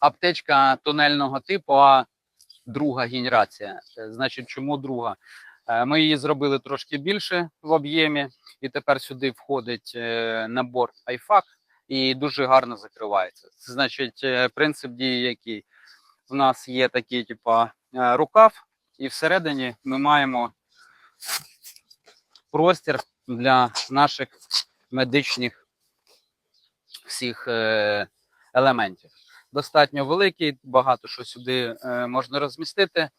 аптечка тунельного типу, а друга генерація. Е, Значить, чому друга? Е, Ми її зробили трошки більше в об'ємі, і тепер сюди входить е, набор IFAC і дуже гарно закривається. Значить, принцип дії який? У нас є такий, типа, е, рукав, і всередині ми маємо простір для наших медичних всіх елементів. Достатньо великий, багато що сюди е, можна розмістити.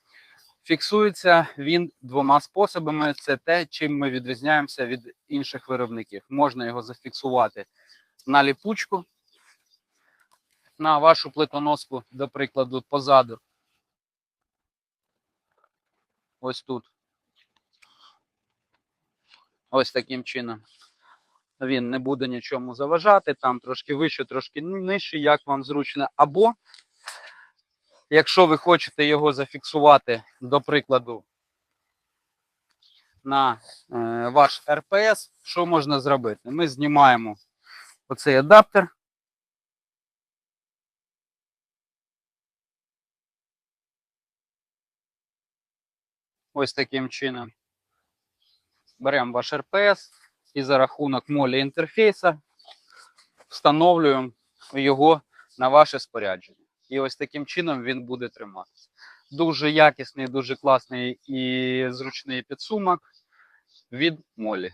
Фіксується він двома способами. Це те, чим ми відрізняємося від інших виробників. Можна його зафіксувати на ліпучку, на вашу плитоноску, до прикладу, позаду. Ось тут. Ось таким чином. Він не буде нічому заважати, там трошки вище, трошки нижче, як вам зручно. Або, якщо ви хочете його зафіксувати, до прикладу, на е, ваш РПС, що можна зробити? Ми знімаємо оцей адаптер. Ось таким чином. Беремо ваш РПС і за рахунок молі інтерфейса встановлюємо його на ваше спорядження. І ось таким чином він буде триматися. Дуже якісний, дуже класний і зручний підсумок від молі.